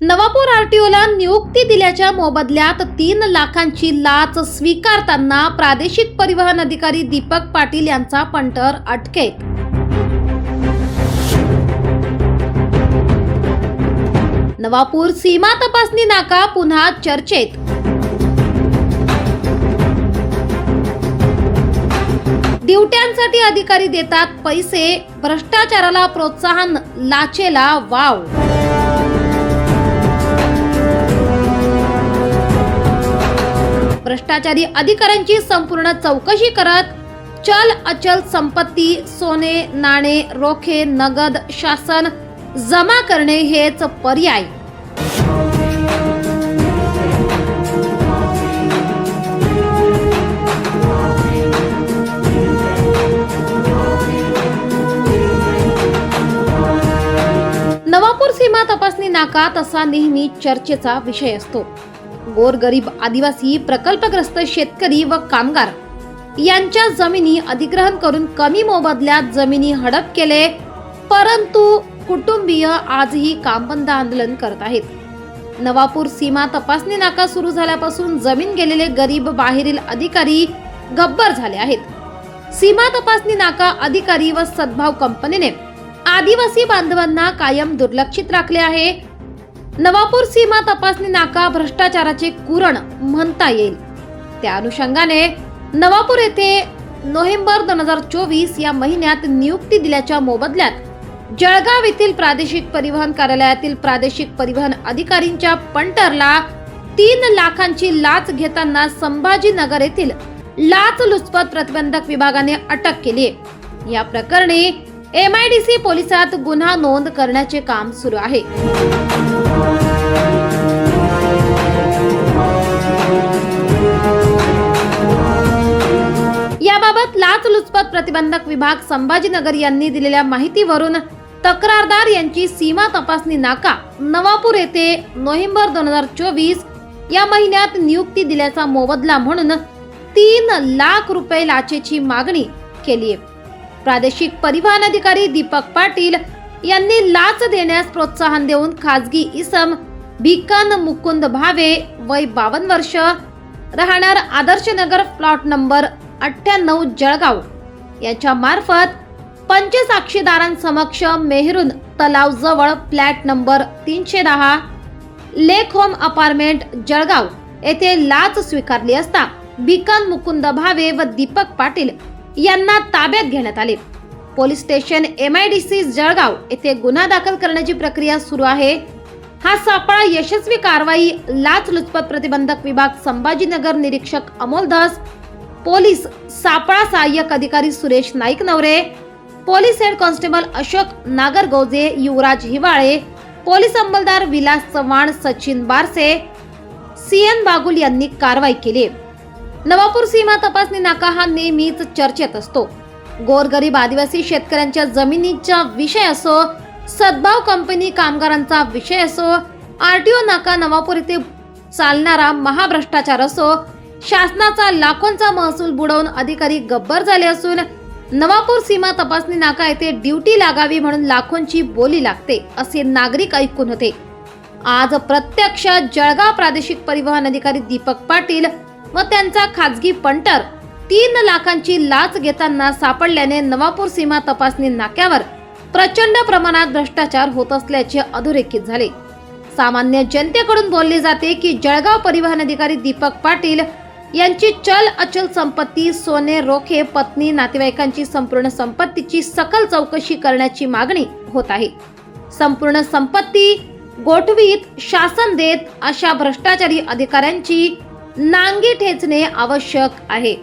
नवापूर आरटीओला नियुक्ती दिल्याच्या मोबदल्यात तीन लाखांची लाच स्वीकारताना प्रादेशिक परिवहन अधिकारी दीपक पाटील यांचा पंटर अटकेत. नवापूर सीमा तपासणी नाका पुन्हा चर्चेत. ड्युट्यांसाठी अधिकारी देतात पैसे भ्रष्टाचाराला प्रोत्साहन लाचेला वाव. भ्रष्टाचारी अधिकाऱ्यांची संपूर्ण चौकशी करत चल अचल संपत्ती सोने नाणे रोखे नगद शासन जमा करणे हेच पर्याय. नवापूर सीमा तपासणी नाका तसा नेहमी चर्चेचा विषय असतो. गोरगरीब आदिवासी प्रकल्पग्रस्त शेतकरी व कामगार यांच्या जमिनी अधिग्रहण करून कमी मोबदल्यात जमिनी हडप केले परंतु कुटुंबीय आजही कामबंद आंदोलन करत आहेत. नवापूर सीमा तपासणी नाका सुरू झाल्यापासून जमीन गेलेले गरीब बाहेरील अधिकारी गब्बर झाले आहेत. सीमा तपासणी नाका अधिकारी व सद्भाव कंपनीने आदिवासी बांधवांना कायम दुर्लक्षित राखले आहे. नवापूर सीमा तपासणी नाका भ्रष्टाचाराचे कुरण म्हणता येईल. त्या अनुषंगाने नवापूर येथे नोव्हेंबर दोन हजार चोवीस या महिन्यात नियुक्ती दिल्याच्या मोबदल्यात जळगाव येथील प्रादेशिक परिवहन कार्यालयातील प्रादेशिक परिवहन अधिकारींच्या पंटरला तीन लाखांची लाच घेताना संभाजीनगर येथील लाच लुचपत प्रतिबंधक विभागाने अटक केली या प्रकरणी एमआयडीसी पोलिसात गुन्हा नोंद करण्याचे काम सुरू आहे. प्रतिबंधक विभाग संभाजीनगर यांनी दिलेल्या माहितीवरून तक्रारदार यांची सीमा तपासणी नाका. नवापूर येथे नोव्हेंबर दोन हजार चोवीस या महिन्यात नियुक्ती दिल्याचा मोबदला म्हणून तीन लाख रुपये लाचेची मागणी केली आहे प्रादेशिक परिवहन अधिकारी दीपक पाटील यांनी लाच देण्यास प्रोत्साहन देऊन खाजगी इसम भिकन मुकुंद भावे वय बावन्न वर्ष राहणार आदर्श नगर प्लॉट नंबर अठ्ठ्याण्णव जळगाव. याच्या मार्फत पंचसाक्षीदारांसमक्ष मेहरून तलाव जवळ फ्लॅट नंबर तीनशे दहा लेक होम अपार्टमेंट जळगाव येथे लाच स्वीकारली असता भिकन मुकुंद भावे व दीपक पाटील यांना ताब्यात घेण्यात आले. Police station M I D C Jalgaon येथे गुन्हा दाखल करण्याची प्रक्रिया सुरू आहे. हा सापळा यशस्वी कारवाई लाच लुचपत प्रतिबंधक विभाग संभाजीनगर निरीक्षक अमोल धस पोलीस सापळा सहाय्यक अधिकारी Suresh Naik Navare police head constable Ashok Nagargauje Yuvraj Hiwale police अंमलदार Vilas Chavan Sachin Barse C N Bagul यांनी कारवाई केली. नवापूर सीमा तपासणी नाका हा नेहमीच चर्चेत असतो. गोरगरीब आदिवासी शेतकऱ्यांच्या जमिनीचा विषय असो सद्भाव कंपनी कामगारांचा विषय असो आरटीओ नाका नवापूर येथे चालणारा महाभ्रष्टाचार असो शासनाचा लाखोंचा महसूल बुडवून अधिकारी गब्बर झाले असून नवापूर सीमा तपासणी नाका येथे ड्युटी लागावी म्हणून लाखोंची बोली लागते असे नागरिक ऐकून होते. आज प्रत्यक्ष जळगाव प्रादेशिक परिवहन अधिकारी दीपक पाटील व त्यांचा खाजगी पंटर तीन लाखांची लाच घेताना सापडल्याने नवापूर सीमा तपासणी नाक्यावर प्रचंड प्रमाणात भ्रष्टाचार होत असल्याचे अधोरेखित झाले. सामान्य जनतेकडून बोलले जाते की जळगाव परिवहन अधिकारी दीपक पाटील यांची चल अचल संपत्ती सोने रोखे पत्नी नातेवाईकांची संपूर्ण संपत्तीची सकल चौकशी करण्याची मागणी होत आहे. संपूर्ण संपत्ती गोठवीत शासन देत अशा भ्रष्टाचारी अधिकाऱ्यांची नांगी ठेचणे आवश्यक आहे.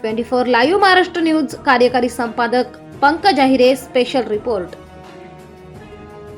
Twenty four live Maharashtra news कार्यकारी संपादक पंकज आहिरे स्पेशल रिपोर्ट.